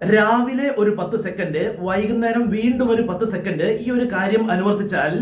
രാവിലെ ഒരു പത്ത് സെക്കൻഡ് വൈകുന്നേരം വീണ്ടും ഒരു പത്ത് സെക്കൻഡ് ഈ ഒരു കാര്യം അനുവർത്തിച്ചാൽ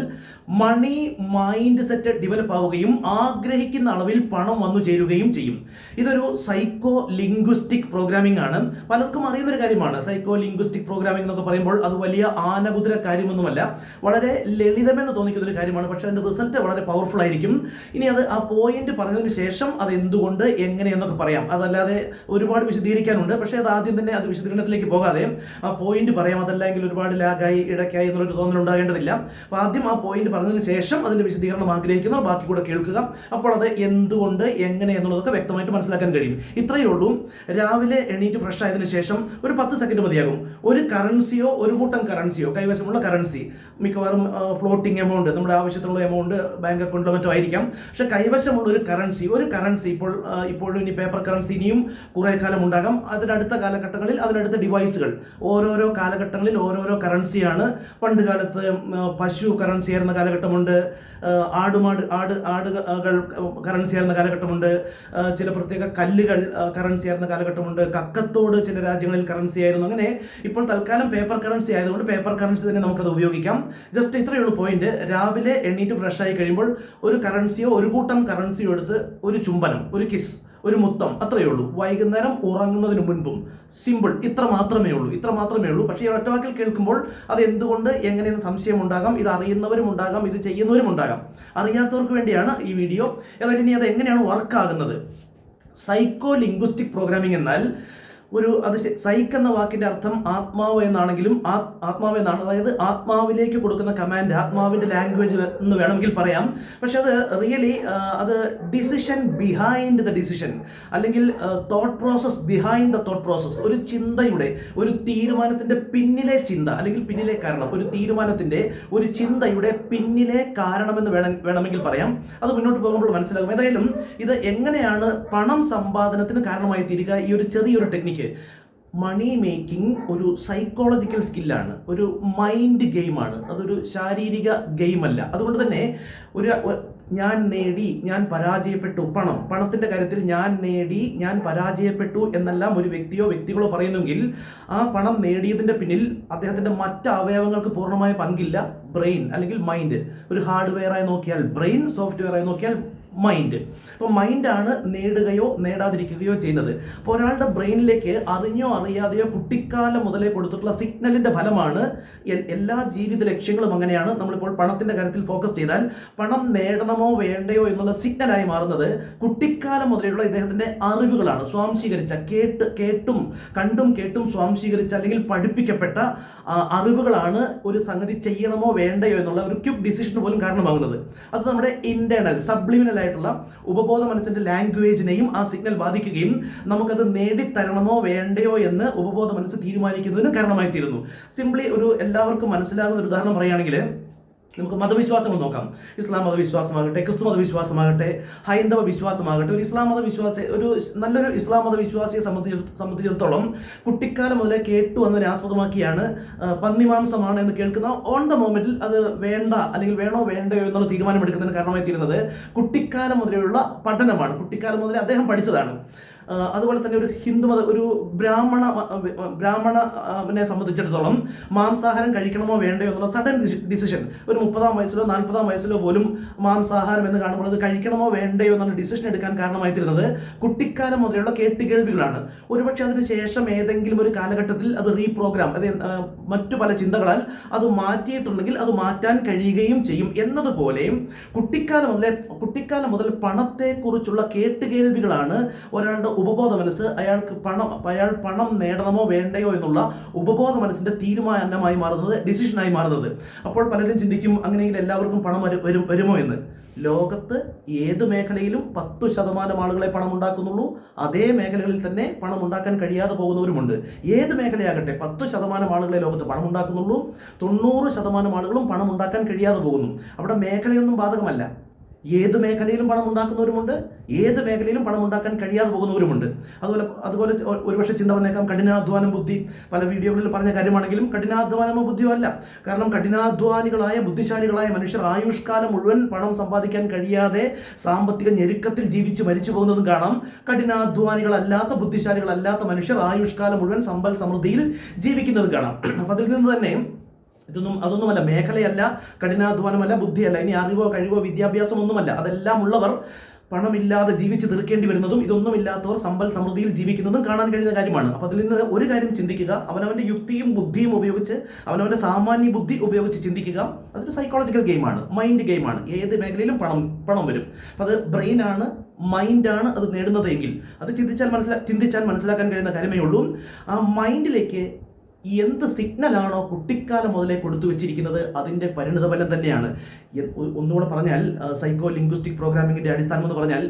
മണി മൈൻഡ് സെറ്റ് ഡെവലപ്പ് ആവുകയും ആഗ്രഹിക്കുന്ന അളവിൽ പണം വന്നു ചേരുകയും ചെയ്യും. ഇതൊരു സൈക്കോ ലിംഗ്വിസ്റ്റിക് പ്രോഗ്രാമിംഗ് ആണ്. പലർക്കും അറിയുന്ന ഒരു കാര്യമാണ്. സൈക്കോ ലിംഗ്വിസ്റ്റിക് പ്രോഗ്രാമിംഗ് എന്നൊക്കെ പറയുമ്പോൾ അത് വലിയ ആനകുതിര കാര്യമൊന്നുമല്ല. വളരെ ലളിതമെന്ന് തോന്നിക്കുന്ന ഒരു കാര്യമാണ്. പക്ഷേ അതിന്റെ റിസൾട്ട് വളരെ പവർഫുൾ ആയിരിക്കും. ഇനി അത് ആ പോയിന്റ് പറഞ്ഞതിന് ശേഷം അത് എന്തുകൊണ്ട് എങ്ങനെയെന്നൊക്കെ പറയാം. അതല്ലാതെ ഒരുപാട് വിശദീകരിക്കാനുണ്ട്. പക്ഷേ അത് ആദ്യം തന്നെ അത് വിശദീകരണത്തിലേക്ക് പോകാതെ ആ പോയിന്റ് പറയാം. അതല്ലെങ്കിൽ ഒരുപാട് ലാഗായി ഇടയ്ക്കായി എന്നുള്ളൊരു തോന്നൽ ഉണ്ടാകേണ്ടതില്ല അപ്പോൾ ആദ്യം ആ പോയിന്റ് പറഞ്ഞതിന് ശേഷം അതിന്റെ വിശദീകരണം ആഗ്രഹിക്കുന്നവർ ബാക്കി കൂടെ കേൾക്കുക. അപ്പോൾ അത് എന്തുകൊണ്ട് എങ്ങനെ എന്നുള്ളതൊക്കെ വ്യക്തമായിട്ട് മനസ്സിലാക്കാൻ കഴിയും. ഇത്രയേ ഉള്ളൂ. രാവിലെ എണീറ്റ് ഫ്രഷ് ആയതിനു ശേഷം ഒരു പത്ത് സെക്കൻഡ് മതിയാകും. ഒരു കറൻസിയോ ഒരു കൂട്ടം കറൻസിയോ കൈവശമുള്ള കറൻസി മിക്കവാറും ഫ്ലോട്ടിംഗ് എമൗണ്ട് നമ്മുടെ ആവശ്യത്തിനുള്ള എമൗണ്ട് ബാങ്ക് അക്കൗണ്ടിലോ മറ്റോ ആയിരിക്കാം. പക്ഷെ കൈവശമുള്ള ഒരു കറൻസി ഒരു കറൻസി ഇപ്പോൾ ഇപ്പോഴും ഇനി പേപ്പർ കറൻസി ഇനിയും കുറേ കാലം ഉണ്ടാകാം. അതിനടുത്ത കാലഘട്ടങ്ങളിൽ അതിനടുത്ത ഡിവൈസുകൾ ഓരോരോ കാലഘട്ടങ്ങളിൽ ഓരോരോ കറൻസിയാണ് പണ്ട് കാലത്ത് പശു കറൻസി ആയിരുന്ന കാലഘട്ടമുണ്ട്. ആടുമാട് ആട് ആടുകൾ കറൻസി ആയിരുന്ന കാലഘട്ടമുണ്ട്. ചില പ്രത്യേക കല്ലുകൾ കറൻസി ആയിരുന്ന കാലഘട്ടമുണ്ട്. കക്കത്തോട് ചില രാജ്യങ്ങളിൽ കറൻസി ആയിരുന്നു. അങ്ങനെ ഇപ്പോൾ തൽക്കാലം പേപ്പർ കറൻസി ആയതുകൊണ്ട് പേപ്പർ കറൻസി തന്നെ നമുക്കത് ഉപയോഗിക്കാം. ജസ്റ്റ് ഇത്രയേ ഉള്ളൂ പോയിന്റ്. രാവിലെ എണ്ണീറ്റ് ഫ്രഷ് ആയി കഴിയുമ്പോൾ ഒരു കറൻസിയോ ഒരു കൂട്ടം കറൻസിയോ എടുത്ത് ഒരു ചുംബനം ഒരു കിസ് ഒരു മുത്തം അത്രയേ ഉള്ളൂ. വൈകുന്നേരം ഉറങ്ങുന്നതിന് മുൻപും സിമ്പിൾ ഇത്ര മാത്രമേ ഉള്ളൂ. ഇത്ര മാത്രമേ ഉള്ളൂ. പക്ഷേ ഈ ഒറ്റവാക്കിൽ കേൾക്കുമ്പോൾ അത് എന്തുകൊണ്ട് എങ്ങനെയെന്ന് സംശയം ഉണ്ടാകാം ഇത് അറിയുന്നവരും ഉണ്ടാകാം ഇത് ചെയ്യുന്നവരും ഉണ്ടാകാം. അറിയാത്തവർക്ക് വേണ്ടിയാണ് ഈ വീഡിയോ. എന്നാൽ ഇനി അത് എങ്ങനെയാണ് വർക്ക് ആകുന്നത്? സൈക്കോ ലിംഗ്വിസ്റ്റിക് പ്രോഗ്രാമിംഗ് എന്നാൽ ഒരു അത് സൈക്ക് എന്ന വാക്കിന്റെ അർത്ഥം ആത്മാവ് എന്നാണെങ്കിലും ആത്മാവ് എന്നാണ്. അതായത് ആത്മാവിലേക്ക് കൊടുക്കുന്ന കമാൻഡ് ആത്മാവിന്റെ ലാംഗ്വേജ് എന്ന് വേണമെങ്കിൽ പറയാം. പക്ഷെ അത് റിയലി അത് ഡിസിഷൻ ബിഹൈൻഡ് ദ ഡിസിഷൻ അല്ലെങ്കിൽ thought process behind the thought process ഒരു ചിന്തയുടെ ഒരു തീരുമാനത്തിന്റെ പിന്നിലെ ചിന്ത അല്ലെങ്കിൽ പിന്നിലെ കാരണം ഒരു തീരുമാനത്തിന്റെ ഒരു ചിന്തയുടെ പിന്നിലെ കാരണമെന്ന് വേണം വേണമെങ്കിൽ പറയാം. അത് മുന്നോട്ട് പോകുമ്പോൾ മനസ്സിലാകും. ഏതായാലും ഇത് എങ്ങനെയാണ് പണം സമ്പാദനത്തിന് കാരണമായി തീരുക? ഈ ഒരു ചെറിയൊരു ടെക്നിക്ക് മണി മേക്കിംഗ് ഒരു സൈക്കോളജിക്കൽ സ്കില്ലാണ് ഒരു മൈൻഡ് ഗെയിമാണ് അതൊരു ശാരീരിക ഗെയിമല്ല അതുകൊണ്ട് തന്നെ ഒരു ഞാൻ നേടി ഞാൻ പരാജയപ്പെട്ടു. പണം. പണത്തിന്റെ കാര്യത്തിൽ ഞാൻ നേടി ഞാൻ പരാജയപ്പെട്ടു എന്നെല്ലാം ഒരു വ്യക്തിയോ വ്യക്തികളോ പറയുന്നെങ്കിൽ ആ പണം നേടിയതിന്റെ പിന്നിൽ അദ്ദേഹത്തിന്റെ മറ്റ് അവയവങ്ങൾക്ക് പൂർണമായ പങ്കില്ല. ബ്രെയിൻ അല്ലെങ്കിൽ മൈൻഡ് ഒരു ഹാർഡ്വെയറായി നോക്കിയാൽ ബ്രെയിൻ സോഫ്റ്റ്വെയറായി നോക്കിയാൽ മൈൻഡ് അപ്പോൾ മൈൻഡാണ് നേടുകയോ നേടാതിരിക്കുകയോ ചെയ്യുന്നത്. അപ്പോൾ ഒരാളുടെ ബ്രെയിനിലേക്ക് അറിഞ്ഞോ അറിയാതെയോ കുട്ടിക്കാലം മുതലേ കൊടുത്തിട്ടുള്ള സിഗ്നലിന്റെ ഫലമാണ് എല്ലാ ജീവിത ലക്ഷ്യങ്ങളും അങ്ങനെയാണ് നമ്മളിപ്പോൾ പണത്തിന്റെ കാര്യത്തിൽ ഫോക്കസ് ചെയ്താൽ. പണം നേടണമോ വേണ്ടയോ എന്നുള്ള സിഗ്നലായി മാറുന്നത് കുട്ടിക്കാലം മുതലേയുള്ള ഇദ്ദേഹത്തിന്റെ അറിവുകളാണ്. സ്വാംശീകരിച്ച കേട്ട് കേട്ടും കണ്ടും കേട്ടും സ്വാംശീകരിച്ച അല്ലെങ്കിൽ പഠിപ്പിക്കപ്പെട്ട അറിവുകളാണ് ഒരു സംഗതി ചെയ്യണമോ വേണ്ടയോ എന്നുള്ള ഒരു ക്യൂബ് ഡിസിഷന് പോലും കാരണമാകുന്നത്. അത് നമ്മുടെ ഇന്റേണൽ സബ്ലിമിനൽ ആയിട്ടുള്ള ഉപബോധ മനസ്സിന്റെ ലാംഗ്വേജിനെയും ആ സിഗ്നൽ ബാധിക്കുകയും നമുക്കത് നേടിത്തരണമോ വേണ്ടയോ എന്ന് ഉപബോധ മനസ്സ് തീരുമാനിക്കുന്നതിന് കാരണമായി തീരുന്നു സിംപ്ലി ഒരു എല്ലാവർക്കും മനസ്സിലാകുന്ന ഒരു ഉദാഹരണം പറയുകയാണെങ്കിൽ നമുക്ക് മതവിശ്വാസങ്ങൾ നോക്കാം. ഇസ്ലാം മതവിശ്വാസമാകട്ടെ ക്രിസ്തു മതവിശ്വാസമാകട്ടെ ഹൈന്ദവ വിശ്വാസമാകട്ടെ ഒരു ഇസ്ലാം മതവിശ്വാസി ഒരു നല്ലൊരു ഇസ്ലാം മതവിശ്വാസിയെ സംബന്ധിച്ച സംബന്ധിച്ചിടത്തോളം കുട്ടിക്കാലം മുതലേ കേട്ടു എന്നതിനെ ആസ്പദമാക്കിയാണ് പന്നിമാംസമാണ് എന്ന് കേൾക്കുന്ന ഓൺ ദ മൊമെന്റിൽ അത് വേണ്ട അല്ലെങ്കിൽ വേണോ വേണ്ടയോ എന്നുള്ള തീരുമാനമെടുക്കുന്നതിന് കാരണമായി തീരുന്നത് കുട്ടിക്കാലം മുതലെയുള്ള പഠനമാണ്. കുട്ടിക്കാലം മുതലേ അദ്ദേഹം പഠിച്ചതാണ്. അതുപോലെ തന്നെ ഒരു ഹിന്ദു മത ഒരു ബ്രാഹ്മണ ബ്രാഹ്മണനെ സംബന്ധിച്ചിടത്തോളം മാംസാഹാരം കഴിക്കണമോ വേണ്ടയോ എന്നുള്ള സഡൻ ഡിസിഷൻ ഒരു മുപ്പതാം വയസ്സിലോ നാൽപ്പതാം വയസ്സിലോ പോലും മാംസാഹാരം എന്ന് കാണുമ്പോൾ അത് കഴിക്കണമോ വേണ്ടയോ എന്നുള്ള ഡിസിഷൻ എടുക്കാൻ കാരണമായി തരുന്നത് കുട്ടിക്കാലം മുതലുള്ള കേട്ടുകേൾവികളാണ്. ഒരുപക്ഷെ അതിന് ശേഷം ഏതെങ്കിലും ഒരു കാലഘട്ടത്തിൽ അത് റീപ്രോഗ്രാം അത് മറ്റു പല ചിന്തകളാൽ അത് മാറ്റിയിട്ടുണ്ടെങ്കിൽ അത് മാറ്റാൻ കഴിയുകയും ചെയ്യും. എന്നതുപോലെയും കുട്ടിക്കാലം മുതലേ കുട്ടിക്കാലം മുതൽ പണത്തെക്കുറിച്ചുള്ള കേട്ടുകേൾവികളാണ് ഒരാളുടെ ഉപബോധ മനസ്സ് അയാൾക്ക് പണം അയാൾ പണം നേടണമോ വേണ്ടയോ എന്നുള്ള ഉപബോധ മനസ്സിന്റെ തീരുമാനമായി മാറുന്നത് ഡിസിഷനായി മാറുന്നത്. അപ്പോൾ പലരും ചിന്തിക്കും അങ്ങനെയെങ്കിൽ എല്ലാവർക്കും പണം വരും വരും വരുമോ എന്ന്. ലോകത്ത് ഏത് മേഖലയിലും പത്ത് ശതമാനം ആളുകളെ പണം ഉണ്ടാക്കുന്നുള്ളൂ. അതേ മേഖലകളിൽ തന്നെ പണം ഉണ്ടാക്കാൻ കഴിയാതെ പോകുന്നവരുമുണ്ട്. ഏത് മേഖലയാകട്ടെ പത്ത് ശതമാനം ആളുകളെ ലോകത്ത് പണം ഉണ്ടാക്കുന്നുള്ളൂ. തൊണ്ണൂറ് ശതമാനം ആളുകളും പണം ഉണ്ടാക്കാൻ കഴിയാതെ പോകുന്നു. അവിടെ മേഖലയൊന്നും ബാധകമല്ല. ഏത് മേഖലയിലും പണം ഉണ്ടാക്കുന്നവരുമുണ്ട് ഏത് മേഖലയിലും പണം ഉണ്ടാക്കാൻ കഴിയാതെ പോകുന്നവരുമുണ്ട്. അതുപോലെ അതുപോലെ ഒരുപക്ഷെ ചിന്ത വന്നേക്കാം കഠിനാധ്വാനം ബുദ്ധി. പല വീഡിയോകളിൽ പറഞ്ഞ കാര്യമാണെങ്കിലും കഠിനാധ്വാനമോ ബുദ്ധിയോ അല്ല കാരണം കഠിനാധ്വാനികളായ ബുദ്ധിശാലികളായ മനുഷ്യർ ആയുഷ്കാലം മുഴുവൻ പണം സമ്പാദിക്കാൻ കഴിയാതെ സാമ്പത്തിക ഞെരുക്കത്തിൽ ജീവിച്ച് മരിച്ചു പോകുന്നതും കാണാം. കഠിനാധ്വാനികളല്ലാത്ത ബുദ്ധിശാലികളല്ലാത്ത മനുഷ്യർ ആയുഷ്കാലം മുഴുവൻ സമ്പൽ സമൃദ്ധിയിൽ ജീവിക്കുന്നതും കാണാം. അപ്പം അതിൽ നിന്ന് തന്നെ ഇതൊന്നും അതൊന്നുമല്ല. മേഖലയല്ല കഠിനാധ്വാനമല്ല ബുദ്ധിയല്ല. ഇനി അറിവോ കഴിവോ വിദ്യാഭ്യാസം ഒന്നുമല്ല. അതെല്ലാം ഉള്ളവർ പണമില്ലാതെ ജീവിച്ച് തീർക്കേണ്ടി വരുന്നതും ഇതൊന്നുമില്ലാത്തവർ സമ്പൽ സമൃദ്ധിയിൽ ജീവിക്കുന്നതും കാണാൻ കഴിയുന്ന കാര്യമാണ്. അപ്പോൾ അതിൽ നിന്ന് ഒരു കാര്യം ചിന്തിക്കുക. അവനവന്റെ യുക്തിയും ബുദ്ധിയും ഉപയോഗിച്ച് അവനവന്റെ സാമാന്യ ബുദ്ധി ഉപയോഗിച്ച് ചിന്തിക്കുക. അതൊരു സൈക്കോളജിക്കൽ ഗെയിമാണ് മൈൻഡ് ഗെയിമാണ് ഏത് മേഖലയിലും പണം പണം വരും. അപ്പോൾ അത് ബ്രെയിനാണ് മൈൻഡാണ് അത് നേടുന്നതെങ്കിൽ അത് ചിന്തിച്ചാൽ മനസ്സിലാ ചിന്തിച്ചാൽ മനസ്സിലാക്കാൻ കഴിയുന്ന കാര്യമേ ഉള്ളൂ. ആ മൈൻഡിലേക്ക് എന്ത് സിഗ്നലാണോ കുട്ടിക്കാലം മുതലേ കൊടുത്തു വെച്ചിരിക്കുന്നത് അതിന്റെ പരിണിതഫലം തന്നെയാണ്. ഒന്നുകൂടെ പറഞ്ഞാൽ സൈക്കോ ലിംഗ്വിസ്റ്റിക് പ്രോഗ്രാമിങ്ങിന്റെ അടിസ്ഥാനം എന്ന് പറഞ്ഞാൽ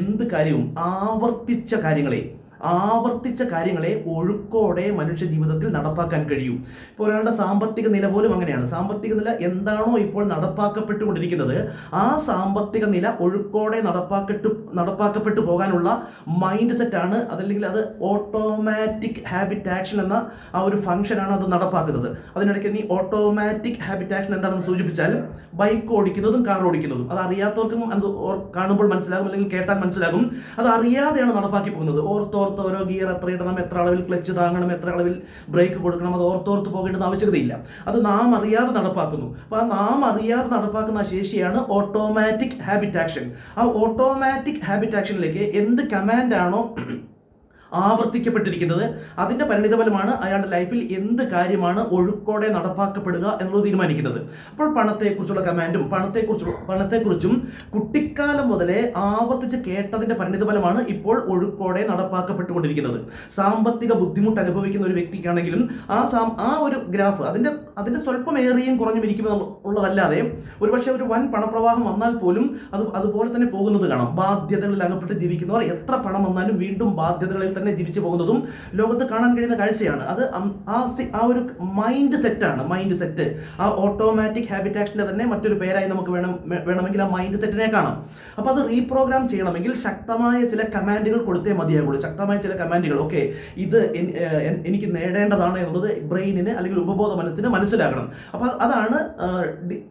എന്ത് കാര്യവും ആവർത്തിച്ച കാര്യങ്ങളെ ആവർത്തിച്ച കാര്യങ്ങളെ ഒഴുക്കോടെ മനുഷ്യ ജീവിതത്തിൽ നടപ്പാക്കാൻ കഴിയും. ഇപ്പോൾ ഒരാളുടെ സാമ്പത്തിക നില പോലും അങ്ങനെയാണ്. സാമ്പത്തിക നില എന്താണോ ഇപ്പോൾ നടപ്പാക്കപ്പെട്ടുകൊണ്ടിരിക്കുന്നത്. ആ സാമ്പത്തിക നില ഒഴുക്കോടെ നടപ്പാക്കട്ടു നടപ്പാക്കപ്പെട്ടു പോകാനുള്ള മൈൻഡ് സെറ്റാണ് അതല്ലെങ്കിൽ അത് ഓട്ടോമാറ്റിക് ഹാബിറ്റ് ആക്ഷൻ എന്ന ആ ഒരു ഫംഗ്ഷനാണ് അത് നടപ്പാക്കുന്നത്. അതിനിടയ്ക്ക് നീ ഓട്ടോമാറ്റിക് ഹാബിറ്റ് ആക്ഷൻ എന്താണെന്ന് സൂചിപ്പിച്ചാൽ ബൈക്ക് ഓടിക്കുന്നതും കാർ ഓടിക്കുന്നതും. അത് അറിയാത്തവർക്കും അത് കാണുമ്പോൾ മനസ്സിലാകും അല്ലെങ്കിൽ കേട്ടാൽ മനസ്സിലാകും. അത് അറിയാതെയാണ് നടപ്പാക്കി പോകുന്നത്. ഓർത്തോർത്ത് ഓരോ ഗിയർ എത്ര ഇടണം എത്ര അളവിൽ ക്ലച്ച് താങ്ങണം എത്ര അളവിൽ ബ്രേക്ക് കൊടുക്കണം അത് ഓർത്തോർത്ത് പോകേണ്ടുന്ന ആവശ്യകതയില്ല. അത് നാം അറിയാതെ നടപ്പാക്കുന്നു. അപ്പോൾ ആ നാം അറിയാതെ നടപ്പാക്കുന്ന ശേഷിയാണ് ഓട്ടോമാറ്റിക് ഹാബിറ്റ് ആക്ഷൻ ആ ഓട്ടോമാറ്റിക് ഹാബിറ്റ് ആക്ഷനിലേക്ക് എന്ത് കമാൻഡാണോ ആവർത്തിക്കപ്പെട്ടിരിക്കുന്നത്. അതിന്റെ പരിണിതഫലമാണ് അയാളുടെ ലൈഫിൽ എന്ത് കാര്യമാണ് ഒഴുക്കോടെ നടപ്പാക്കപ്പെടുക എന്നുള്ളത് തീരുമാനിക്കുന്നത്. അപ്പോൾ പണത്തെക്കുറിച്ചുള്ള കമാൻഡും പണത്തെക്കുറിച്ചുള്ള പണത്തെക്കുറിച്ചും കുട്ടിക്കാലം മുതലേ ആവർത്തിച്ച് കേട്ടതിന്റെ പരിണിതഫലമാണ് ഇപ്പോൾ ഒഴുക്കോടെ നടപ്പാക്കപ്പെട്ടുകൊണ്ടിരിക്കുന്നത്. സാമ്പത്തിക ബുദ്ധിമുട്ട് അനുഭവിക്കുന്ന ഒരു വ്യക്തിക്കാണെങ്കിലും ആ സാം ആ ഒരു ഗ്രാഫ് അതിന്റെ അതിന്റെ സ്വല്പം ഏറിയും കുറഞ്ഞും ഇരിക്കും ഉള്ളതല്ലാതെ ഒരുപക്ഷെ ഒരു വൻ പണപ്രവാഹം വന്നാൽ പോലും അത് അതുപോലെ തന്നെ പോകുന്നത് കാണാം. ബാധ്യതകളിൽ അകപ്പെട്ട് ജീവിക്കുന്നവർ എത്ര പണം വന്നാലും വീണ്ടും ബാധ്യതകളിൽ തന്നെ ജീവിച്ചു പോകുന്നതും ലോകത്ത് കാണാൻ കഴിയുന്ന കാഴ്ചയാണ്. അത് ആ ആ ഒരു മൈൻഡ് സെറ്റാണ് മൈൻഡ് സെറ്റ് ആ ഓട്ടോമാറ്റിക് ഹാബിറ്റ് ആക്ഷന്റെ തന്നെ മറ്റൊരു പേരായി നമുക്ക് വേണം വേണമെങ്കിൽ ആ മൈൻഡ് സെറ്റിനെ കാണാം. അപ്പോൾ അത് റീപ്രോഗ്രാം ചെയ്യണമെങ്കിൽ ശക്തമായ ചില കമാൻഡുകൾ കൊടുത്തേ മതിയാകുള്ളൂ ശക്തമായ ചില കമാൻഡുകൾ ഓക്കെ ഇത് എനിക്ക് നേടേണ്ടതാണ് എന്നുള്ളത് ബ്രെയിനിന് അല്ലെങ്കിൽ ഉപബോധ മനസ്സിന് മനസ്സിലാകണം. അപ്പോൾ അതാണ്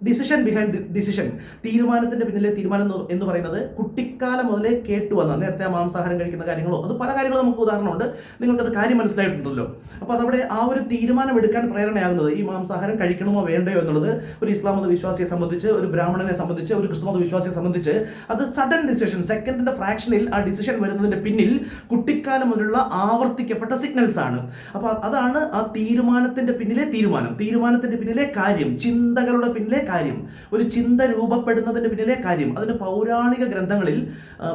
ഡിസിഷൻ ബിഹൈൻഡ് ഡിസിഷൻ തീരുമാനത്തിന്റെ പിന്നിലെ തീരുമാനം എന്ന് പറയുന്നത് കുട്ടിക്കാലം മുതലേ കേട്ടു വന്ന നേരത്തെ മാംസാഹാരം കഴിക്കുന്ന കാര്യങ്ങളോ അത് പല കാര്യങ്ങളും നമുക്ക് ഉദാഹരണമുണ്ട്. നിങ്ങൾക്കത് കാര്യം മനസ്സിലായിട്ടുണ്ടല്ലോ. അപ്പോൾ അതവിടെ ആ ഒരു തീരുമാനം എടുക്കാൻ പ്രേരണയാകുന്നത് ഈ മാംസാഹാരം കഴിക്കണമോ വേണ്ടയോ എന്നുള്ളത് ഒരു ഇസ്ലാം മത വിശ്വാസിയെ സംബന്ധിച്ച് ഒരു ബ്രാഹ്മണനെ സംബന്ധിച്ച് ഒരു ക്രിസ്തു മത വിശ്വാസിയെ സംബന്ധിച്ച് അത് സഡൻ ഡിസിഷൻ സെക്കൻഡിന്റെ ഫ്രാക്ഷനിൽ ആ ഡിസിഷൻ വരുന്നതിന്റെ പിന്നിൽ കുട്ടിക്കാലം മുതലുള്ള ആവർത്തിക്കപ്പെട്ട സിഗ്നൽസ് ആണ്. അപ്പോൾ അതാണ് ആ തീരുമാനത്തിന്റെ പിന്നിലെ തീരുമാനം. തീരുമാനത്തിന്റെ പിന്നിലെ കാര്യം ചിന്തകളുടെ പിന്നിലെ കാര്യം ഒരു ചിന്ത രൂപപ്പെടുന്നതിന്റെ പിന്നിലെ കാര്യം. അതിന് പൗരാണിക ഗ്രന്ഥങ്ങളിൽ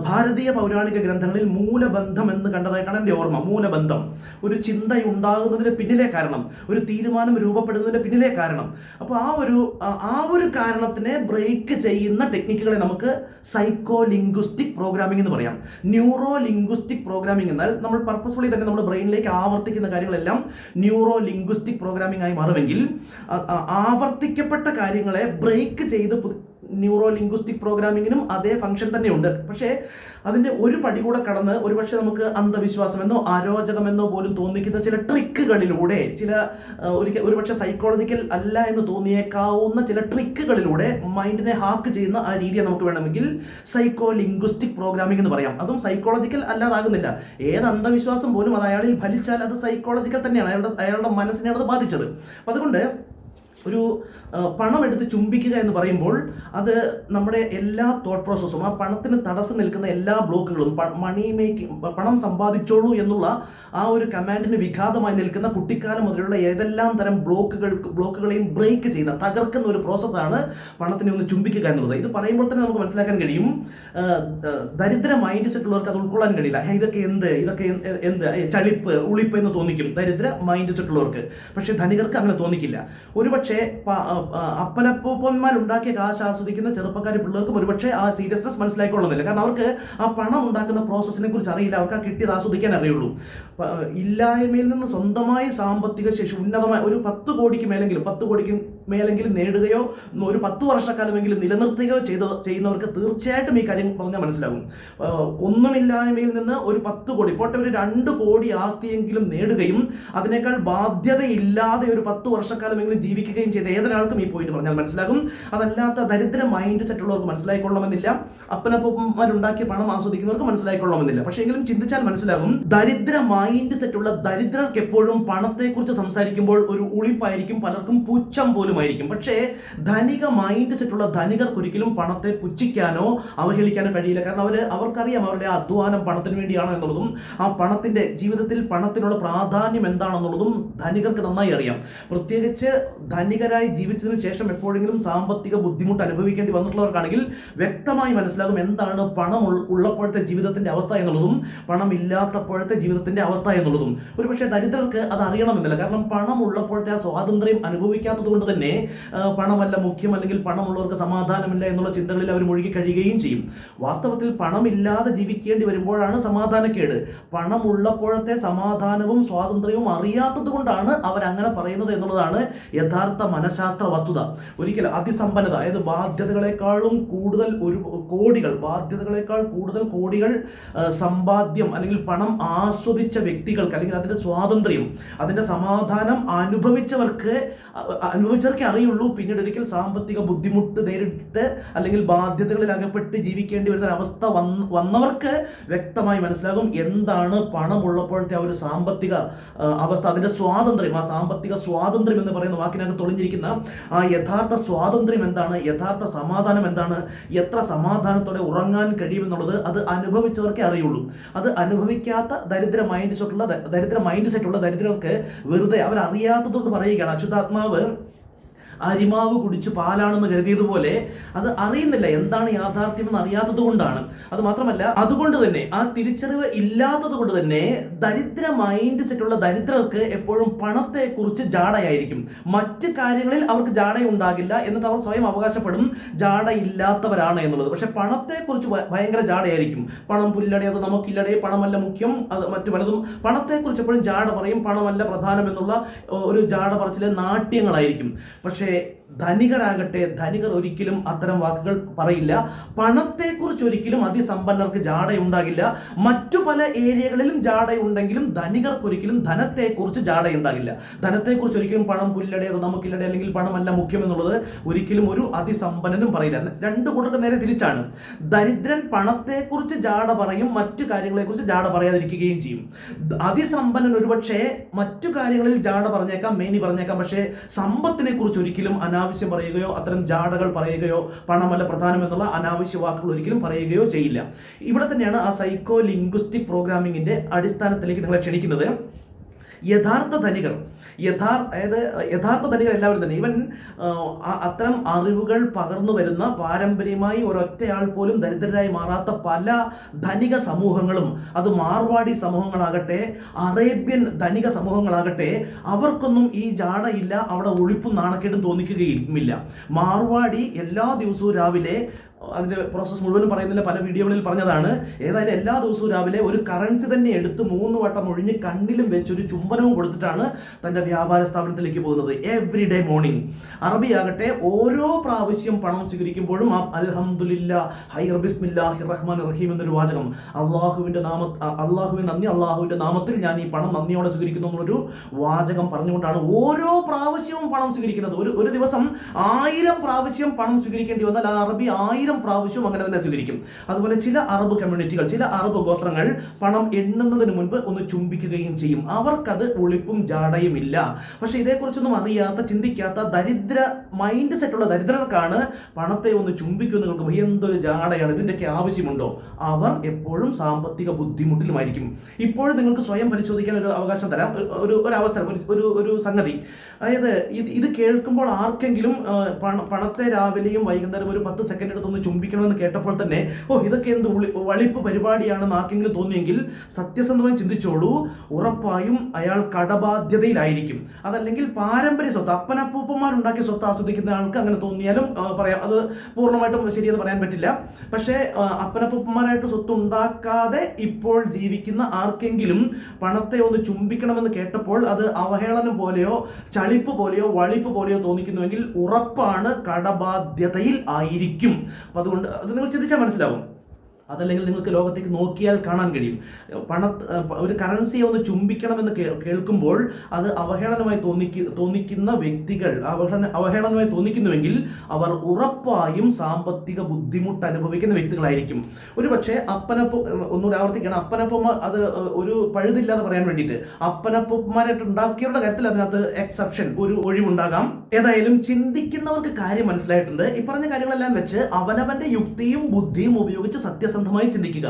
ഭാരതീയ പൗരാണിക ഗ്രന്ഥങ്ങളിൽ മൂലബന്ധം എന്ന് കണ്ടതായിട്ടാണ് എന്റെ ഓർമ്മ മൂലബന്ധം ഒരു ചിന്ത ഉണ്ടാകുന്നതിന് പിന്നിലെ കാരണം ഒരു തീരുമാനം രൂപപ്പെടുന്നതിന് പിന്നിലെ കാരണം. അപ്പോൾ ആ ഒരു ആ- ഒരു കാരണത്തിനെ ബ്രേക്ക് ചെയ്യുന്ന ടെക്നിക്കുകളെ നമുക്ക് സൈക്കോ ലിംഗ്വിസ്റ്റിക് പ്രോഗ്രാമിംഗ് എന്ന് പറയാം. ന്യൂറോ ലിംഗ്വിസ്റ്റിക് പ്രോഗ്രാമിംഗ് എന്നാൽ നമ്മൾ പർപ്പസ്ഫുള്ളി തന്നെ നമ്മുടെ ബ്രെയിനിലേക്ക് ആവർത്തിക്കുന്ന കാര്യങ്ങളെല്ലാം ന്യൂറോ ലിംഗ്വിസ്റ്റിക് പ്രോഗ്രാമിംഗ് ആയി മാറുമെങ്കിൽ ആവർത്തിക്കപ്പെട്ട കാര്യങ്ങളെ ബ്രേക്ക് ചെയ്ത് ന്യൂറോ ലിംഗ്വിസ്റ്റിക് പ്രോഗ്രാമിങ്ങിനും അതേ ഫംഗ്ഷൻ തന്നെയുണ്ട്. പക്ഷേ അതിന്റെ ഒരു പടി കൂടെ കടന്ന് ഒരുപക്ഷെ നമുക്ക് അന്ധവിശ്വാസമെന്നോ അരോചകമെന്നോ പോലും തോന്നിക്കുന്ന ചില ട്രിക്കുകളിലൂടെ ചില ഒരിക്കൽ ഒരുപക്ഷെ സൈക്കോളജിക്കൽ അല്ല എന്ന് തോന്നിയേക്കാവുന്ന ചില ട്രിക്കുകളിലൂടെ മൈൻഡിനെ ഹാക്ക് ചെയ്യുന്ന ആ രീതിയെ നമുക്ക് വേണമെങ്കിൽ സൈക്കോ ലിംഗ്വിസ്റ്റിക് പ്രോഗ്രാമിംഗ് എന്ന് പറയാം. അതും സൈക്കോളജിക്കൽ അല്ലാതാകുന്നില്ല. ഏത് അന്ധവിശ്വാസം പോലും അത് അയാളിൽ ഫലിച്ചാൽ അത് സൈക്കോളജിക്കൽ തന്നെയാണ്. അയാളുടെ അയാളുടെ മനസ്സിനെയാണ് അത് ബാധിച്ചത്. അപ്പം അതുകൊണ്ട് ഒരു പണം എടുത്ത് ചുംബിക്കുക എന്ന് പറയുമ്പോൾ അത് നമ്മുടെ എല്ലാ തോട്ട് പ്രോസസ്സും ആ പണത്തിന് തടസ്സം നിൽക്കുന്ന എല്ലാ ബ്ലോക്കുകളും മണി മേക്കിംഗ് പണം സമ്പാദിച്ചോളൂ എന്നുള്ള ആ ഒരു കമാൻഡിന് വിഘാതമായി നിൽക്കുന്ന കുട്ടിക്കാലം മുതലുള്ള ഏതെല്ലാം തരം ബ്ലോക്കുകൾ ബ്ലോക്കുകളെയും ബ്രേക്ക് ചെയ്യുന്ന തകർക്കുന്ന ഒരു പ്രോസസ്സാണ് പണത്തിനെ ഒന്ന് ചുംബിക്കുക എന്നുള്ളത്. ഇത് പറയുമ്പോൾ തന്നെ നമുക്ക് മനസ്സിലാക്കാൻ കഴിയും ദരിദ്ര മൈൻഡ് സെറ്റ് ഉള്ളവർക്ക് അത് ഉൾക്കൊള്ളാൻ കഴിയില്ല. "ഹേ, ഇതൊക്കെ എന്ത്? ഇതൊക്കെ എന്ത്? ചളിപ്പ് ഉളിപ്പ് എന്ന് തോന്നിക്കും ദരിദ്ര മൈൻഡ് സെറ്റ് ഉള്ളവർക്ക്. പക്ഷേ ധനികർക്ക് അങ്ങനെ തോന്നിക്കില്ല. ഒരുപക്ഷെ ഒരുപക്ഷെ അപ്പനപ്പൂപ്പന്മാർ ഉണ്ടാക്കിയ കാശ് ആസ്വദിക്കുന്ന ചെറുപ്പക്കാരി പിള്ളേർക്കും ഒരുപക്ഷെ ആ സീരിയസ്നെസ് മനസ്സിലാക്കിക്കൊള്ളുന്നില്ല കാരണം അവർക്ക് ആ പണം ഉണ്ടാക്കുന്ന പ്രോസസ്സിനെ കുറിച്ച് അറിയില്ല. അവർക്ക് ആ കിട്ടിയത് ആസ്വദിക്കാൻ അറിയുള്ളൂ. ഇല്ലായ്മയിൽ നിന്ന് സ്വന്തമായി സാമ്പത്തിക ശേഷി ഉന്നതമായ ഒരു പത്ത് കോടിക്ക് മേലെങ്കിലും പത്ത് കോടിക്ക് മേലെങ്കിലും നേടുകയോ ഒരു പത്ത് വർഷക്കാലമെങ്കിലും നിലനിർത്തുകയോ ചെയ്ത ചെയ്യുന്നവർക്ക് തീർച്ചയായിട്ടും ഈ കാര്യം പറഞ്ഞാൽ മനസ്സിലാകും. ഒന്നുമില്ലായ്മയിൽ നിന്ന് ഒരു പത്ത് കോടി പോട്ടെ ഒരു രണ്ട് കോടി ആസ്തിയെങ്കിലും നേടുകയും അതിനേക്കാൾ ബാധ്യതയില്ലാതെ ഒരു പത്ത് വർഷക്കാലമെങ്കിലും ജീവിക്കുകയും ചെയ്ത ഏതൊരാൾക്കും ഈ പോയിന്റ് പറഞ്ഞാൽ മനസ്സിലാകും. അതല്ലാത്ത ദരിദ്ര മൈൻഡ് സെറ്റ് ഉള്ളവർക്ക് മനസ്സിലായിക്കൊള്ളണമെന്നില്ല. അപ്പനപ്പന്മാരുണ്ടാക്കിയ പണം ആസ്വദിക്കുന്നവർക്ക് മനസ്സിലായിക്കൊള്ളണമെന്നില്ല. പക്ഷേ എങ്കിലും ചിന്തിച്ചാൽ മനസ്സിലാകും ദരിദ്ര മൈൻഡ് സെറ്റ് ഉള്ള ദരിദ്രർക്ക് എപ്പോഴും പണത്തെക്കുറിച്ച് സംസാരിക്കുമ്പോൾ ഒരു ഉളിപ്പായിരിക്കും പലർക്കും പുച്ഛം പോലുമായിരിക്കും പക്ഷേ ധനിക മൈൻഡ് സെറ്റുള്ള ധനികർക്ക് ഒരിക്കലും പണത്തെ പുച്ഛിക്കാനോ അവഹേളിക്കാനോ കഴിയില്ല. കാരണം അവർ അവർക്കറിയാം അവരുടെ അധ്വാനം പണത്തിന് വേണ്ടിയാണോ എന്നുള്ളതും ആ പണത്തിന്റെ ജീവിതത്തിൽ പണത്തിനുള്ള പ്രാധാന്യം എന്താണെന്നുള്ളതും ധനികർക്ക് നന്നായി അറിയാം. പ്രത്യേകിച്ച് ധനികരായി ജീവിച്ചതിന് ശേഷം എപ്പോഴെങ്കിലും സാമ്പത്തിക ബുദ്ധിമുട്ട് അനുഭവിക്കേണ്ടി വന്നിട്ടുള്ളവർക്കാണെങ്കിൽ വ്യക്തമായി മനസ്സിലാകും എന്താണ് പണം ഉള്ളപ്പോഴത്തെ ജീവിതത്തിന്റെ അവസ്ഥ എന്നുള്ളതും പണം ഇല്ലാത്തപ്പോഴത്തെ ജീവിതത്തിന്റെ അവസ്ഥ എന്നുള്ളതും. ഒരുപക്ഷെ ദരിദ്രർക്ക് അത് അറിയണമെന്നില്ല. കാരണം പണം ഉള്ളപ്പോഴത്തെ ആ സ്വാതന്ത്ര്യം അനുഭവിക്കാത്തത് കൊണ്ട് തന്നെ ആ, പണമല്ല മുഖ്യം അല്ലെങ്കിൽ പണമുള്ളവർക്ക് സമാധാനമില്ല എന്നുള്ള ചിന്തകളിൽ അവർ മുഴുകി കഴിയുകയും ചെയ്യും. വാസ്തവത്തിൽ പണമില്ലാതെ ജീവിക്കേണ്ടി വരുമ്പോഴാണ് സമാധാനക്കേട്. പണമുള്ളപ്പോഴത്തെ സമാധാനവും സ്വാതന്ത്ര്യവും അറിയാത്തത് കൊണ്ടാണ് അവർ അങ്ങനെ പറയുന്നത് എന്നുള്ളതാണ് യഥാർത്ഥ മനഃശാസ്ത്ര വസ്തുത. ഒരിക്കൽ അതിസമ്പന്നത അതായത് ബാധ്യതകളെക്കാളും കൂടുതൽ ഒരു കോടികൾ ബാധ്യതകളെക്കാൾ കൂടുതൽ കോടികൾ സമ്പാദ്യം അല്ലെങ്കിൽ പണം ആസ്വദിച്ച വ്യക്തികൾക്ക് അല്ലെങ്കിൽ അതിന്റെ സ്വാതന്ത്ര്യം അതിന്റെ സമാധാനം അനുഭവിച്ചവർക്ക് അ- അനുഭവിച്ചവർക്കേ അറിയുള്ളൂ. പിന്നീട് ഒരിക്കൽ സാമ്പത്തിക ബുദ്ധിമുട്ട് നേരിട്ട് അല്ലെങ്കിൽ ബാധ്യതകളിൽ അകപ്പെട്ട് ജീവിക്കേണ്ടി വരുന്ന അവസ്ഥ വന്ന് വന്നവർക്ക് വ്യക്തമായി മനസ്സിലാകും എന്താണ് പണമുള്ളപ്പോഴത്തെ ആ ഒരു സാമ്പത്തിക അവസ്ഥ. അതിന്റെ സ്വാതന്ത്ര്യം ആ സാമ്പത്തിക സ്വാതന്ത്ര്യം എന്ന് പറയുന്ന വാക്കിനകത്ത് തൊളിഞ്ഞിരിക്കുന്ന ആ യഥാർത്ഥ സ്വാതന്ത്ര്യം എന്താണ്? യഥാർത്ഥ സമാധാനം എന്താണ്? എത്ര സമാധാനത്തോടെ ഉറങ്ങാൻ കഴിയുമെന്നുള്ളത് അത് അനുഭവിച്ചവർക്കേ അറിയുള്ളൂ. അത് അനുഭവിക്കാത്ത ദരിദ്ര മൈൻഡ് സെറ്റുള്ള ദരിദ്ര മൈൻഡ് സെറ്റുള്ള ദരിദ്രർക്ക് വെറുതെ അവരറിയാത്തതുകൊണ്ട് പറയുകയാണ്. അച്യുതാത്മാവ് അരിമാവ് കുടിച്ച് പാലാണെന്ന് കരുതിയതുപോലെ അത് അറിയുന്നില്ല. എന്താണ് യാഥാർത്ഥ്യം എന്ന് അറിയാത്തത് കൊണ്ടാണ്. അത് മാത്രമല്ല അതുകൊണ്ട് തന്നെ ആ തിരിച്ചറിവ് ഇല്ലാത്തത് കൊണ്ട് തന്നെ ദരിദ്ര മൈൻഡ് സെറ്റുള്ള ദരിദ്രർക്ക് എപ്പോഴും പണത്തെ കുറിച്ച് ജാടയായിരിക്കും. മറ്റ് കാര്യങ്ങളിൽ അവർക്ക് ജാട ഉണ്ടാകില്ല എന്നിട്ട് അവർ സ്വയം അവകാശപ്പെടും ജാട ഇല്ലാത്തവരാണ് എന്നുള്ളത്. പക്ഷെ പണത്തെ കുറിച്ച് ഭയങ്കര ജാടയായിരിക്കും. പണം പുല്ലടേ അത് നമുക്കില്ലടേ പണമല്ല മുഖ്യം അത് മറ്റു പലതും. പണത്തെ കുറിച്ച് എപ്പോഴും ജാട പറയും. പണമല്ല പ്രധാനം എന്നുള്ള ഒരു ജാട പറച്ചിലെ നാട്യങ്ങളായിരിക്കും. പക്ഷേ പക്ഷേ ധനികരാകട്ടെ ധനികർ ഒരിക്കലും അത്തരം വാക്കുകൾ പറയില്ല. പണത്തെക്കുറിച്ച് ഒരിക്കലും അതിസമ്പന്നർക്ക് ജാടയുണ്ടാകില്ല. മറ്റു പല ഏരിയകളിലും ജാടയുണ്ടെങ്കിലും ധനികർക്ക് ഒരിക്കലും ധനത്തെക്കുറിച്ച് ജാടയുണ്ടാകില്ല. ധനത്തെക്കുറിച്ച് ഒരിക്കലും പണം പുല്ലടേ അത് നമുക്കില്ലടേ അല്ലെങ്കിൽ പണമല്ല മുഖ്യം എന്നുള്ളത് ഒരിക്കലും ഒരു അതിസമ്പന്നനും പറയില്ല. രണ്ടു കൂട്ടർക്ക് നേരെ തിരിച്ചാണ്. ദരിദ്രൻ പണത്തെക്കുറിച്ച് ജാട പറയും മറ്റു കാര്യങ്ങളെക്കുറിച്ച് ജാട പറയാതിരിക്കുകയും ചെയ്യും. അതിസമ്പന്നൻ ഒരുപക്ഷെ മറ്റു കാര്യങ്ങളിൽ ജാട പറഞ്ഞേക്കാം മേനി പറഞ്ഞേക്കാം പക്ഷേ സമ്പത്തിനെ കുറിച്ച് ഒരിക്കലും അനാവശ്യം പറയുകയോ അത്തരം ജാടകൾ പറയുകയോ പണമല്ല പ്രധാനം എന്നുള്ള അനാവശ്യ വാക്കുകൾ ഒരിക്കലും പറയുകയോ ചെയ്യില്ല. ഇവിടെ തന്നെയാണ് ആ സൈക്കോ ലിംഗ്വിസ്റ്റിക് പ്രോഗ്രാമിങ്ങിന്റെ അടിസ്ഥാനത്തിലേക്ക് നിങ്ങളെ ക്ഷണിക്കുന്നത്. യഥാർത്ഥ ധനികർ യഥാർത്ഥ അതായത് യഥാർത്ഥ ധനികർ എല്ലാവരും തന്നെ. ഇവൻ അത്തരം അറിവുകൾ പകർന്നു വരുന്ന പാരമ്പര്യമായി ഒരൊറ്റയാൾ പോലും ദരിദ്രരായി മാറാത്ത പല ധനിക സമൂഹങ്ങളും അത് മാർവാടി സമൂഹങ്ങളാകട്ടെ അറേബ്യൻ ധനിക സമൂഹങ്ങളാകട്ടെ അവർക്കൊന്നും ഈ ജാടയില്ല അവിടെ ഒളിപ്പും നാണക്കേടും തോന്നിക്കുകയുമില്ല. മാർവാടി എല്ലാ ദിവസവും രാവിലെ അതിന്റെ പ്രോസസ്സ് മുഴുവൻ പറയുന്നില്ല പല വീഡിയോകളിൽ പറഞ്ഞതാണ്. ഏതായാലും എല്ലാ ദിവസവും രാവിലെ ഒരു കറൻസി തന്നെ എടുത്ത് മൂന്ന് വട്ടം ഒഴിഞ്ഞ് കണ്ണിലും വെച്ച് ഒരു ചുംബനവും കൊടുത്തിട്ടാണ് തന്റെ വ്യാപാര സ്ഥാപനത്തിലേക്ക് പോകുന്നത്. എവറി ഡേ മോർണിംഗ് അറബിയാകട്ടെ ഓരോ പ്രാവശ്യം പണം സ്വീകരിക്കുമ്പോഴും ആ അൽഹംദുലില്ല ഹൈർ ബിസ്മില്ലാഹി റഹ്മാൻ റഹീം എന്നൊരു വാചകം. അള്ളാഹുവിന്റെ നാമ അള്ളാഹുവിൻ നന്ദി അള്ളാഹുവിന്റെ നാമത്തിൽ ഞാൻ ഈ പണം നന്ദിയോടെ സ്വീകരിക്കുന്നു എന്നൊരു വാചകം പറഞ്ഞുകൊണ്ടാണ് ഓരോ പ്രാവശ്യവും പണം സ്വീകരിക്കുന്നത്. ഒരു ഒരു ദിവസം ആയിരം പ്രാവശ്യം പണം സ്വീകരിക്കേണ്ടി വന്നാൽ അറബി ആയിരം പ്രാവശ്യവും അങ്ങനെ തന്നെ സ്വീകരിക്കും. അതുപോലെ ചില അറബ് കമ്മ്യൂണിറ്റികൾ ചില അറബ് ഗോത്രങ്ങൾ പണം എണ്ണുന്നതിന് മുൻപ് ഒന്ന് ചുംബിക്കുകയും ചെയ്യും. അവർക്കത് ഒളിപ്പും ജാടയും ഇല്ല. പക്ഷെ ഇതേക്കുറിച്ചൊന്നും അറിയാത്ത ചിന്തിക്കാത്ത ദരിദ്ര മൈൻഡ് സെറ്റുള്ള ദരിദ്രർക്കാണ് പണത്തെ ഒന്ന് ചുംബിക്കുന്നത് കേൾക്കുമ്പോൾ എന്തൊരു ജാടയാണ് ഇതിന്റെയൊക്കെ ആവശ്യമുണ്ടോ? അവർ എപ്പോഴും സാമ്പത്തിക ബുദ്ധിമുട്ടിലുമായിരിക്കും. ഇപ്പോഴും നിങ്ങൾക്ക് സ്വയം പരിശോധിക്കാൻ ഒരു അവകാശം തരാം. ഒരു- ഒരു അവസരം ഒരു- ഒരു സംഗതി. അതായത് ഇത് ഇത് കേൾക്കുമ്പോൾ ആർക്കെങ്കിലും പണത്തെ രാവിലെയും വൈകുന്നേരം ഒരു പത്ത് സെക്കൻഡ് എടുത്തൊന്ന് ചുംബിക്കണമെന്ന് കേട്ടപ്പോൾ തന്നെ ഓ ഇതൊക്കെ എന്ത് വളിപ്പ് പരിപാടിയാണെന്ന് ആർക്കെങ്കിലും തോന്നിയെങ്കിൽ സത്യസന്ധമായി ചിന്തിച്ചോളൂ. ഉറപ്പായും അയാൾ കടബാധ്യതയിലായിരിക്കും. അതല്ലെങ്കിൽ പാരമ്പര്യ സ്വത്ത് അപ്പനപ്പൂപ്പന്മാരുണ്ടാക്കിയ സ്വത്ത് ആസ്വദിക്കുന്ന ആൾക്ക് അങ്ങനെ തോന്നിയാലും പറയാം. അത് പൂർണമായിട്ടും ശരിയെന്ന് പറയാൻ പറ്റില്ല. പക്ഷേ അപ്പനപ്പൂപ്പന്മാരായിട്ട് സ്വത്ത് ഉണ്ടാക്കാതെ ഇപ്പോൾ ജീവിക്കുന്ന ആർക്കെങ്കിലും പണത്തെ ഒന്ന് ചുംബിക്കണമെന്ന് കേട്ടപ്പോൾ അത് അവഹേളനം പോലെയോ ചളിപ്പ് പോലെയോ വളിപ്പ് പോലെയോ തോന്നിക്കുന്നുവെങ്കിൽ ഉറപ്പാണ് കടബാധ്യതയിൽ ആയിരിക്കും. അതുകൊണ്ട് അത് നിങ്ങൾ ചിന്തിച്ചാൽ മനസ്സിലാവും. അതല്ലെങ്കിൽ നിങ്ങൾക്ക് ലോകത്തേക്ക് നോക്കിയാൽ കാണാൻ കഴിയും. പണ ഒരു കറൻസിയെ ഒന്ന് ചുംബിക്കണമെന്ന് കേൾക്കുമ്പോൾ അത് അവഹേളനമായി തോന്നിക്ക തോന്നിക്കുന്ന വ്യക്തികൾ അവഹേളന അവഹേളനമായി തോന്നിക്കുന്നുവെങ്കിൽ അവർ ഉറപ്പായും സാമ്പത്തിക ബുദ്ധിമുട്ട് അനുഭവിക്കുന്ന വ്യക്തികളായിരിക്കും. ഒരു പക്ഷേ അപ്പനപ്പ ഒന്നുകൂടി ആവർത്തിക്കണം അപ്പനപ്പമ്മ അത് ഒരു പഴുതില്ലാതെ പറയാൻ വേണ്ടിയിട്ട് അപ്പനപ്പന്മാരായിട്ട് ഉണ്ടാക്കിയവരുടെ കാര്യത്തിൽ അതിനകത്ത് എക്സെപ്ഷൻ ഒരു ഒഴിവുണ്ടാകാം. ഏതായാലും ചിന്തിക്കുന്നവർക്ക് കാര്യം മനസ്സിലായിട്ടുണ്ട്. ഈ പറഞ്ഞ കാര്യങ്ങളെല്ലാം വെച്ച് അവനവന്റെ യുക്തിയും ബുദ്ധിയും ഉപയോഗിച്ച് സത്യസന്ധമായി ചിന്തിക്കുക.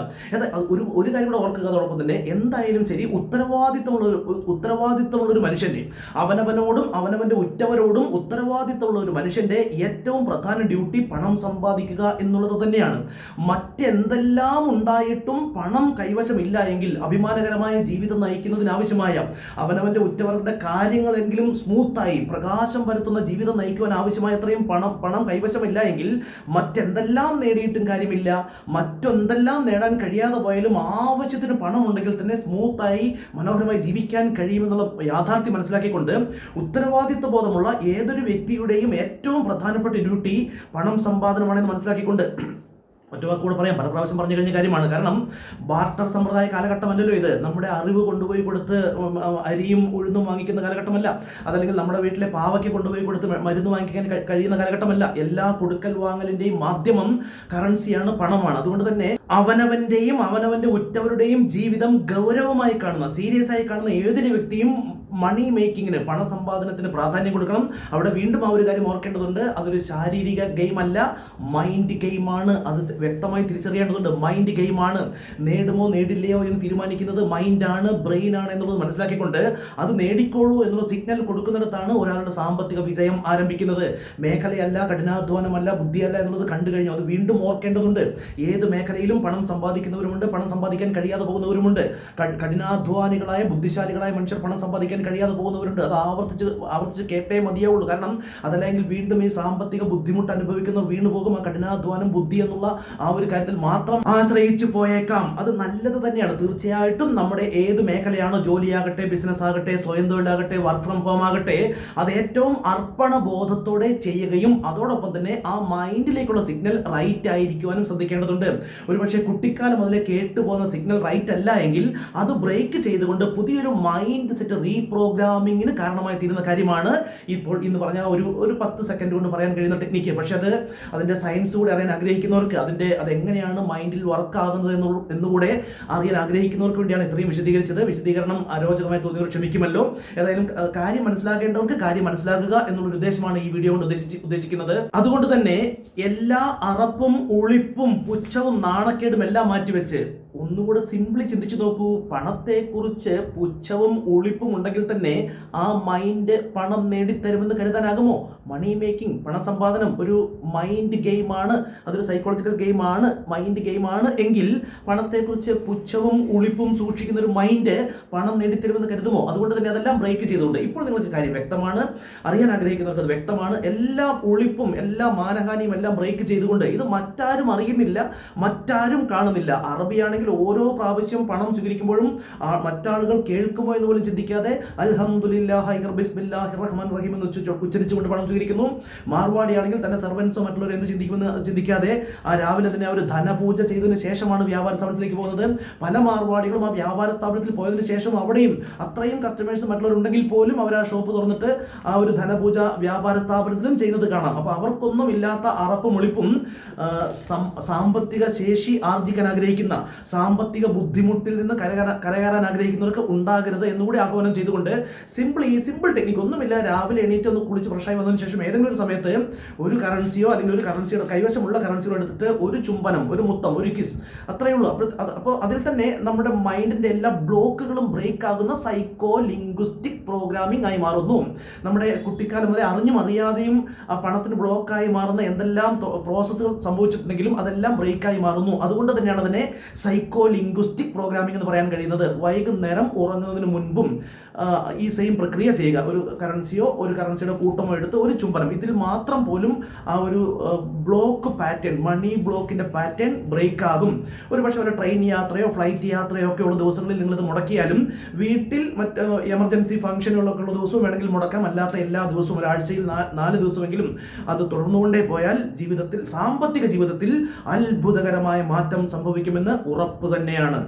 ഒരു ഒരു കാര്യം കൂടെ ഓർക്കുക അതോടൊപ്പം തന്നെ എന്തായാലും ശരി ഉത്തരവാദിത്തമുള്ള ഒരു ഉത്തരവാദിത്തമുള്ള ഒരു മനുഷ്യന്റെ അവനവനോടും അവനവന്റെ ഉറ്റവരോടും ഉത്തരവാദിത്തമുള്ള ഒരു മനുഷ്യന്റെ ഏറ്റവും പ്രധാന ഡ്യൂട്ടി പണം സമ്പാദിക്കുക എന്നുള്ളത് തന്നെയാണ്. മറ്റെന്തെല്ലാം ഉണ്ടായിട്ടും പണം കൈവശമില്ല എങ്കിൽ അഭിമാനകരമായ ജീവിതം നയിക്കുന്നതിനാവശ്യമായ അവനവന്റെ ഉറ്റവരുടെ കാര്യങ്ങളെങ്കിലും സ്മൂത്തായി പ്രകാശം പരത്തുന്ന ജീവിതം നയിക്കുവാൻ ആവശ്യമായ അത്രയും പണം പണം കൈവശമില്ല എങ്കിൽ മറ്റെന്തെല്ലാം നേടിയിട്ടും കാര്യമില്ല. മറ്റെന്തെല്ലാം നേടാൻ കഴിയാതെ പോയാലും ആവശ്യത്തിന് പണം ഉണ്ടെങ്കിൽ തന്നെ സ്മൂത്തായി മനോഹരമായി ജീവിക്കാൻ കഴിയുമെന്നുള്ള യാഥാർത്ഥ്യം മനസ്സിലാക്കിക്കൊണ്ട് ഉത്തരവാദിത്വ ബോധമുള്ള ഏതൊരു വ്യക്തിയുടെയും ഏറ്റവും പ്രധാനപ്പെട്ട ഡ്യൂട്ടി പണം സമ്പാദനമാണെന്ന് മനസ്സിലാക്കിക്കൊണ്ട് മറ്റു വാക്കുകൂടെ പറയാം. പല പ്രാവശ്യം പറഞ്ഞു കഴിഞ്ഞ കാര്യമാണ്. കാരണം ബാർട്ടർ സമ്പ്രദായ കാലഘട്ടമല്ലല്ലോ ഇത്. നമ്മുടെ അറിവ് കൊണ്ടുപോയി കൊടുത്ത് അരിയും ഉഴുന്നും വാങ്ങിക്കുന്ന കാലഘട്ടമല്ല. അതല്ലെങ്കിൽ നമ്മുടെ വീട്ടിലെ പാവയ്ക്ക് കൊണ്ടുപോയി കൊടുത്ത് മരുന്ന് വാങ്ങിക്കാൻ കഴിയുന്ന കാലഘട്ടമല്ല. എല്ലാ കൊടുക്കൽ വാങ്ങലിന്റെയും മാധ്യമം കറൻസിയാണ് പണമാണ്. അതുകൊണ്ട് തന്നെ അവനവന്റെയും അവനവന്റെ ഉറ്റവരുടെയും ജീവിതം ഗൗരവമായി കാണുന്ന സീരിയസ് ആയി കാണുന്ന ഏതൊരു വ്യക്തിയും മണി മേക്കിങ്ങിന് പണസമ്പാദനത്തിന് പ്രാധാന്യം കൊടുക്കണം. അവിടെ വീണ്ടും ആ ഒരു കാര്യം ഓർക്കേണ്ടതുണ്ട്. അതൊരു ശാരീരിക ഗെയിം അല്ല. മൈൻഡ് ഗെയിമാണ് അത് വ്യക്തമായി തിരിച്ചറിയേണ്ടതുണ്ട്. മൈൻഡ് ഗെയിമാണ് നേടുമോ നേടില്ലയോ എന്ന് തീരുമാനിക്കുന്നത് മൈൻഡാണ് ബ്രെയിൻ ആണ് എന്നുള്ളത് മനസ്സിലാക്കിക്കൊണ്ട് അത് നേടിക്കോളൂ എന്നുള്ള സിഗ്നൽ കൊടുക്കുന്നിടത്താണ് ഒരാളുടെ സാമ്പത്തിക വിജയം ആരംഭിക്കുന്നത്. മേഖലയല്ല കഠിനാധ്വാനമല്ല ബുദ്ധിയല്ല എന്നുള്ളത് കണ്ടു കഴിഞ്ഞു. അത് വീണ്ടും ഓർക്കേണ്ടതുണ്ട്. ഏത് മേഖലയിലും പണം സമ്പാദിക്കുന്നവരുമുണ്ട്. പണം സമ്പാദിക്കാൻ കഴിയാതെ പോകുന്നവരുമുണ്ട്. കഠിനാധ്വാനികളായ ബുദ്ധിശാലികളായ മനുഷ്യർ പണം സമ്പാദിക്കാൻ കഴിയാതെ പോകുന്നവരുണ്ട്. അത് ആവർത്തിച്ച് ആവർത്തിച്ച് കേട്ടേ മതിയാവുള്ളൂ. കാരണം അതല്ലെങ്കിൽ വീണ്ടും ഈ സാമ്പത്തിക ബുദ്ധിമുട്ട് അനുഭവിക്കുന്നവർ വീണു പോകും. ആ കഠിനാധ്വാനം ബുദ്ധി എന്നുള്ള ആ ഒരു കാര്യത്തിൽ മാത്രം ആശ്രയിച്ചു പോയേക്കാം. അത് നല്ലത് തന്നെയാണ്. തീർച്ചയായിട്ടും നമ്മുടെ ഏത് മേഖലയാണോ ജോലിയാകട്ടെ ബിസിനസ് ആകട്ടെ സ്വയം തൊഴിലാകട്ടെ വർക്ക് ഫ്രം ഹോം ആകട്ടെ അത് ഏറ്റവും അർപ്പണ ബോധത്തോടെ ചെയ്യുകയും അതോടൊപ്പം തന്നെ ആ മൈൻഡിലേക്കുള്ള സിഗ്നൽ റൈറ്റ് ആയിരിക്കുവാനും ശ്രദ്ധിക്കേണ്ടതുണ്ട്. ഒരുപക്ഷെ കുട്ടിക്കാലം മുതലേ കേട്ടുപോകുന്ന സിഗ്നൽ റൈറ്റ് അല്ല എങ്കിൽ അത് ബ്രേക്ക് ചെയ്തുകൊണ്ട് പുതിയൊരു മൈൻഡ് സെറ്റ് റീപ്രോഗ്രാമിങ്ങിന് കാരണമായി തീരുന്ന കാര്യമാണ്. ഇപ്പോൾ ഇന്ന് പറഞ്ഞ ഒരു ഒരു പത്ത് സെക്കൻഡ് കൊണ്ട് പറയാൻ കഴിയുന്ന ടെക്നിക്ക് പക്ഷേ അത് അതിന്റെ സയൻസ് കൂടെ അറിയാൻ ആഗ്രഹിക്കുന്നവർക്ക് അതിന്റെ അത് എങ്ങനെയാണ് മൈൻഡിൽ വർക്ക് ആകുന്നത് എന്നുള്ള എന്നുകൂടെ അറിയാൻ ആഗ്രഹിക്കുന്നവർക്ക് വേണ്ടിയാണ് ഇത്രയും വിശദീകരിച്ചത്. വിശദീകരണം അരോചകമായി തോന്നിയവർ ക്ഷമിക്കുമല്ലോ. ഏതായാലും കാര്യം മനസ്സിലാക്കേണ്ടവർക്ക് കാര്യം മനസ്സിലാക്കുക എന്നുള്ള ഉദ്ദേശമാണ് ഈ വീഡിയോ കൊണ്ട് ഉദ്ദേശിച്ച് ഉദ്ദേശിക്കുന്നത്. അതുകൊണ്ട് തന്നെ എല്ലാ അറപ്പും ഉളിപ്പും പുച്ഛവും നാണക്കേടും എല്ലാം മാറ്റിവെച്ച് ഒന്നുകൂടെ സിംപ്ലി ചിന്തിച്ചു നോക്കൂ. പണത്തെക്കുറിച്ച് പുച്ഛവും ഒളിപ്പും ഉണ്ടെങ്കിൽ തന്നെ ആ മൈൻഡ് പണം നേടിത്തരുമെന്ന് കരുതാനാകുമോ? മണി മേക്കിംഗ് പണസമ്പാദനം ഒരു മൈൻഡ് ഗെയിമാണ് അതൊരു സൈക്കോളജിക്കൽ ഗെയിമാണ് മൈൻഡ് ഗെയിമാണ് എങ്കിൽ പണത്തെക്കുറിച്ച് പുച്ഛവും ഒളിപ്പും സൂക്ഷിക്കുന്ന ഒരു മൈൻഡ് പണം നേടിത്തരുമെന്ന് കരുതുമോ? അതുകൊണ്ട് തന്നെ അതെല്ലാം ബ്രേക്ക് ചെയ്തുകൊണ്ട് ഇപ്പോൾ നിങ്ങൾക്ക് കാര്യം വ്യക്തമാണ്. അറിയാൻ ആഗ്രഹിക്കുന്നവർക്ക് അത് വ്യക്തമാണ്. എല്ലാ ഒളിപ്പും എല്ലാ മാനഹാനിയും എല്ലാം ബ്രേക്ക് ചെയ്തുകൊണ്ട് ഇത് മറ്റാരും അറിയുന്നില്ല മറ്റാരും കാണുന്നില്ല. അറബിയാണെങ്കിൽ ഓരോ പ്രാവശ്യം പണം സ്വീകരിക്കുമ്പോഴും മറ്റാളുകൾ കേൾക്കുമോ എന്ന് പോലും ചിന്തിക്കാതെ റഹ്മാൻ റഹീം എന്ന് ഉച്ച- ഉച്ചരിച്ചുകൊണ്ട് പണം സ്വീകരിക്കുന്നു. മാർവാടിയാണെങ്കിൽ തന്നെ സർവൻസോ മറ്റുള്ളവർ എന്ത് ചിന്തിക്കുമെന്ന് ചിന്തിക്കാതെ ആ രാവിലെ തന്നെ അവർ ധനപൂജ ചെയ്തതിന് ശേഷമാണ് വ്യാപാര സ്ഥാപനത്തിലേക്ക് പോകുന്നത്. പല മാർവാടികളും ആ വ്യാപാര സ്ഥാപനത്തിൽ പോയതിന് ശേഷം അവിടെയും അത്രയും കസ്റ്റമേഴ്സ് മറ്റുള്ളവരുണ്ടെങ്കിൽ പോലും അവർ ആ ഷോപ്പ് തുറന്നിട്ട് ആ ഒരു ധനപൂജ വ്യാപാര സ്ഥാപനത്തിലും ചെയ്യുന്നത് കാണാം. അപ്പൊ അവർക്കൊന്നും ഇല്ലാത്ത അറപ്പും ഒളിപ്പും സാമ്പത്തിക ശേഷി ആർജിക്കാൻ ആഗ്രഹിക്കുന്ന സാമ്പത്തിക ബുദ്ധിമുട്ടിൽ നിന്ന് കരകര കരകയറാൻ ആഗ്രഹിക്കുന്നവർക്ക് ഉണ്ടാകരുത് എന്നുകൂടി ആഹ്വാനം ചെയ്തുകൊണ്ട് സിമ്പിൾ ഈ സിമ്പിൾ ടെക്നിക്ക് ഒന്നുമില്ല. രാവിലെ എണീറ്റ് ഒന്ന് കുളിച്ച് ഫ്രഷായി വന്നതിന് ശേഷം ഏതെങ്കിലും ഒരു സമയത്ത് ഒരു കറൻസിയോ അല്ലെങ്കിൽ ഒരു കറൻസിയുടെ കൈവശമുള്ള കറൻസിയോ എടുത്തിട്ട് ഒരു ചുംബനം ഒരു മുത്തം ഒരു കിസ് അത്രയേ ഉള്ളൂ. അപ്പോൾ അപ്പോൾ അതിൽ തന്നെ നമ്മുടെ മൈൻഡിന്റെ എല്ലാ ബ്ലോക്കുകളും ബ്രേക്ക് ആകുന്ന സൈക്കോ ലിംഗ്വിസ്റ്റിക് പ്രോഗ്രാമിംഗ് ആയി മാറുന്നു. നമ്മുടെ കുട്ടിക്കാലം മുതലേ അറിഞ്ഞും അറിയാതെയും ആ പണത്തിന് ബ്ലോക്കായി മാറുന്ന എന്തെല്ലാം പ്രോസസ്സുകൾ സംഭവിച്ചിട്ടുണ്ടെങ്കിലും അതെല്ലാം ബ്രേക്കായി മാറുന്നു. അതുകൊണ്ട് തന്നെയാണ് അതിനെ സൈക്കോ ലിംഗ്വിസ്റ്റിക് പ്രോഗ്രാമിംഗ് എന്ന് പറയാൻ കഴിയുന്നത് വൈകുന്നേരം ഉറങ്ങുന്നതിന് മുൻപും ഈ സെയിം പ്രക്രിയ ചെയ്യുക. ഒരു കറൻസിയോ ഒരു കറൻസിയുടെ കൂട്ടമോ എടുത്ത് ഒരു ചുംബനം. ഇതിൽ മാത്രം പോലും ആ ഒരു ബ്ലോക്ക് പാറ്റേൺ മണി ബ്ലോക്കിന്റെ പാറ്റേൺ ബ്രേക്ക് ആകും. ഒരു പക്ഷേ വല്ല ട്രെയിൻ യാത്രയോ ഫ്ലൈറ്റ് യാത്രയോ ഒക്കെ ഉള്ള ദിവസങ്ങളിൽ നിങ്ങളിത് മുടക്കിയാലും വീട്ടിൽ മറ്റ് എമർജൻസി ഫംഗ്ഷനുകളൊക്കെ ഉള്ള ദിവസവും വേണമെങ്കിൽ മുടക്കാം. അല്ലാത്ത എല്ലാ ദിവസവും ഒരാഴ്ചയിൽ നാല് ദിവസമെങ്കിലും അത് തുടർന്നുകൊണ്ടേ പോയാൽ ജീവിതത്തിൽ സാമ്പത്തിക ജീവിതത്തിൽ അത്ഭുതകരമായ മാറ്റം സംഭവിക്കുമെന്ന് ഉറപ്പ് തന്നെയാണ്.